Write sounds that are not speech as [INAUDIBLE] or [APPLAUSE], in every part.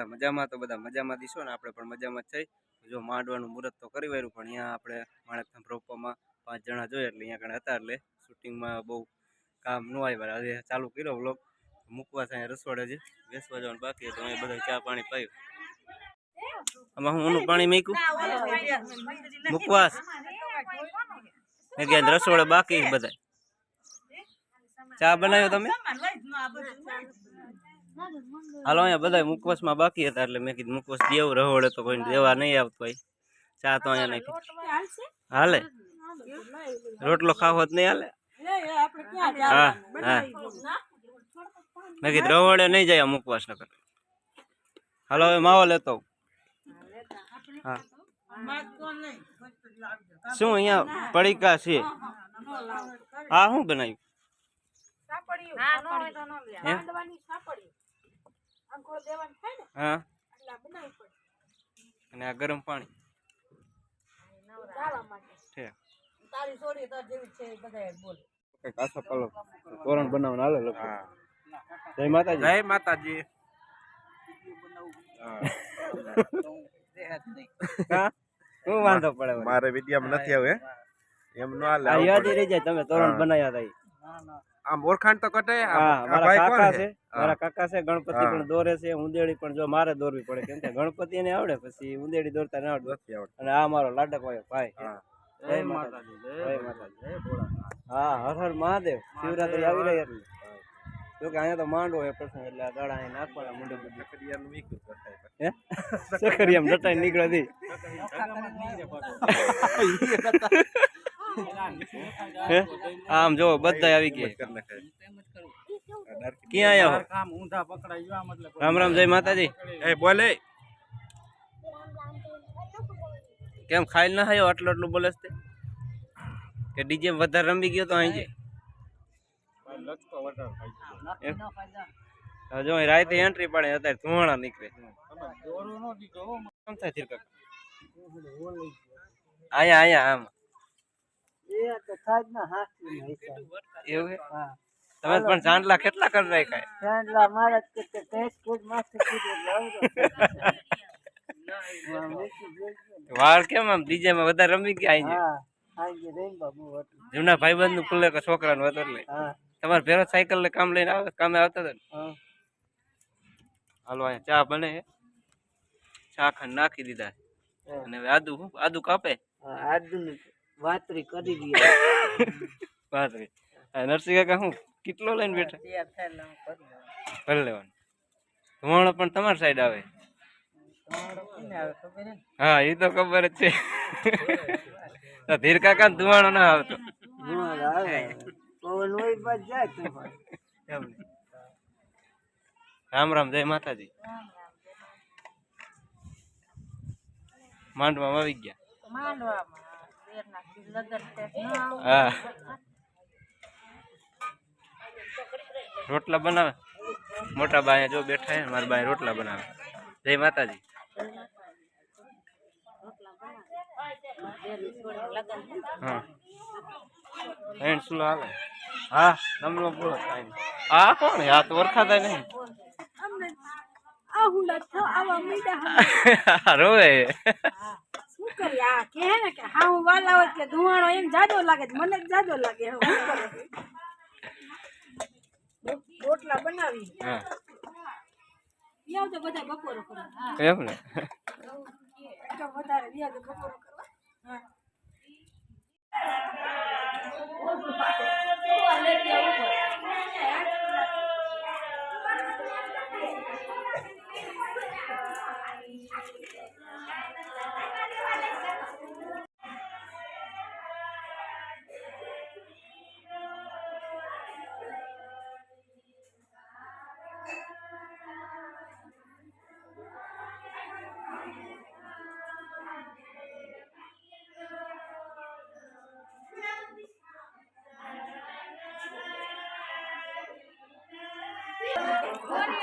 બધા મજામાં તો બધા મજામાં દીશો ને આપણે પણ મજામાં જ થઈ. જો માંડવાનું મુહૂર્ત તો કરી વાર્યું, પણ અહીંયા આપણે માણેકથામ રોપવામાં પાંચ જણા જોઈએ એટલે અહીંયા આગળ હતા એટલે શૂટિંગમાં બહુ કામ ન આવ્યા. હવે ચાલુ કર્યો વ્લોગ. મૂકવા છે રસોડે છે બેસવા જવાનું બાકી તો અહીંયા બધા ચા પાણી પાયું. આમાં હું ઊનું પાણી મૂક્યું? મૂકવાસ મેં રસોડે બાકી બધા ચા બનાવ્યો તમે? હાલો અહીંયા બધા મુકવાસમાં બાકી હતા એટલે મેં કીધું મુકવાસ દેવું રહોડે તો કોઈ દેવા નહીં આવતો હોય. ચા તો અહીંયા નહીં હાલે? રોટલો ખાવો જ નહીં હાલે? હા હા. મેં કીધું રહોડે નહીં જાય આ મુકવાસ નકર હાલો હવે માવો લેતો હા. શું અહીંયા પડીકા છે? હા શું બનાવ્યું? હે? અને આ ગરમ પાણી. છે. કંઈક આછા કલર તોરણ બનાવવાનું હાલે લોકો. જય માતાજી. જય માતાજી. હા. શું વાંધો પડે મારે વિદ્યામાં નથી આવે એમ ન હાલે. યાદ રહી જાય તમે તોરણ બનાવ્યા હતા ઈ. આમ તો કટે હા મારા કાકા છે મારા કાકા છે ગણપતિ પણ દોરે છે ઉંદેડી પણ જો મારે દોરવી પડે કેમ કે ગણપતિ ને આવડે પછી ઉંદેડી દોરતા ના આવડે. નથી આવડે અને આ મારો લાડક ભાઈ. હા. જય માતાજી. જય માતાજી. હા હર હર મહાદેવ. શિવરાત્રી આવી રહી એટલે. જો કે અહીંયા તો માંડવો હોય પ્રસંગ એટલે આ દાડા અહીં નાખવાના મુંડે બધી. સકરિયાનું બતાય. હે? સખરિયામ ડટાઈ નીકળે દી [LAUGHS] આમ જો બધા આવી ગયા. ક્યાં આવ્યો રામ રામ જય માતાજી. એ બોલે. કેમ ખાઈ ના આવ્યો આટલું આટલું બોલે છે? કે ડીજે વધારે રમી ગયો તો અહીં છે જો રાતે એન્ટ્રી પાડે અત્યારે ધુવાણા નીકળે. કેમ એવું હે? તમે પણ ચાંદલા કેટલા કરી રાખ્યા? વાળ કેમ આમ ડીજે માં વધારે રમી ગયા જૂના ભાઈબંધનું ખુલ્લે કે છોકરા નું હતું એટલે. તમારે ભેરો સાયકલ ને કામ લઈને આવે કામે આવતા હતા? હાલો અહીંયા ચા બને ચા ખાંડ નાખી દીધા અને આદુ આદુ કાપે? આદુ કાપે વાતરી કરી [LAUGHS] દીધી વાતરી. નરસિંહ કાકા હું કેટલો લઈને બેઠા? ભલે લેવાનું. ધુવાણો પણ તમારી સાઈડ આવે. હા? એ તો ખબર જ છે. ધીર કાકા ને ધુવાણો ના આવતો. રામ રામ જય માતાજી. માંડવામાં આવી ગયા. હા. રોટલા બનાવે? મોટા બાય જો બેઠા છે મારા બાય રોટલા બનાવે. જય માતાજી. હા. એન્ડ શું હાલે હા નમનો પૂરો થાય ને. આ કોણ હે? આ તો ઓળખાતા નહીં. [LAUGHS] રોવે. કે હા હું વાલા કે ધુવાણો એમ જાજો લાગે મને જ જાજો લાગે રોટલા બનાવી. વ્યાવ તો બધા બપોરો કરો વધારે વ્યાવ તો બપોરો કરવા.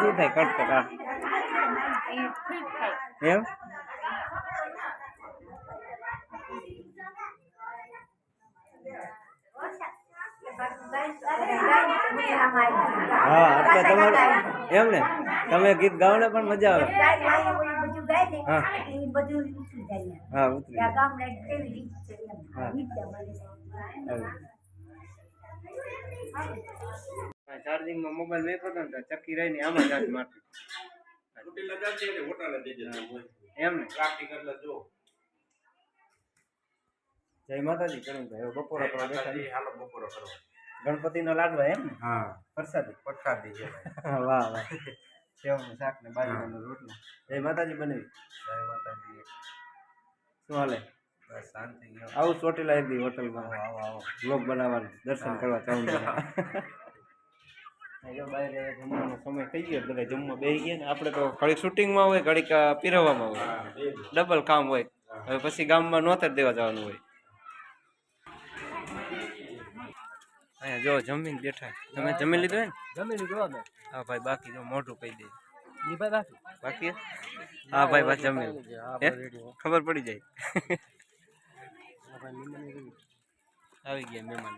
શું થાય? કટ કટ એમ? હા એટલે તમારે એમ ને? તમે ગીત ગાઓ ને પણ મજા આવે. હા. હા ઉતરી ચાર્જિંગમાં મોબાઈલ મેં હતો ને ચક્કી રહી ને આમાં ચાર્જ મારતી. રૂટી લગાવજે એટલે હોટાલે દેજે એમ ને? પ્રાપ્તિ કરલા જો. જય માતાજી કરું ભાઈ બપોરા પર બેઠા હાલો બપોરો કરો ગણપતિ નો લાડવા એમ ને? હા. પ્રસાદી? પ્રસાદી છે [LAUGHS] વાહ વાહ. સેવનું શાક ને બાજરાનો રોટલો. જય માતાજી બનવી? જય માતાજી. શું હાલે? બસ શાંતિ આવું ચોટીલા દી હોટલમાં. આવો આવો બ્લોગ બનાવવાનું. દર્શન કરવા [LAUGHS] જો બહાર જમવાનો સમય થઈ ગયો બધા જમવા બેસી ગયા ને. આપણે તો ઘડીક શૂટિંગમાં હોય ઘડીક પીરવવામાં હોય. ડબલ કામ હોય. હવે પછી ગામમાં નોતર દેવા જવાનું હોય. અહીંયા જો જમીન બેઠા. તમે જમી લીધું હે ને જમી લીધું અમે. હા ભાઈ બાકી જો મોઢું કહી દે. ઈ ભાઈ બાકી? બાકી હે? હા ભાઈ બસ જમી લીધું. હે? ખબર પડી જાય. આવી ગયા. મહેમાન.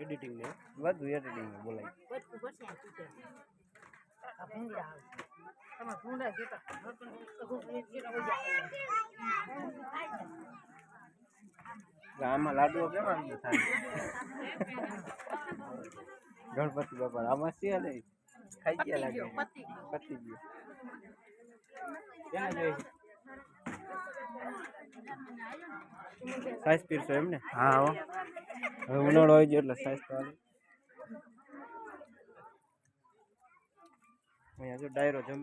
એડિટિંગ ને. બધું એડિટિંગ ને બોલાય. આમાં લાડુઓ કેવા ગણપતિ બાપા આમાં છે ને ખાઈ ગયા લાગે. પતી ગયો. સાઈઝ પીરસો એમ ને હા હો. હવે ઉનાળો આવી ગયો એટલે સાઈઝ તો આવે અહીંયા જો ડાયરો જમ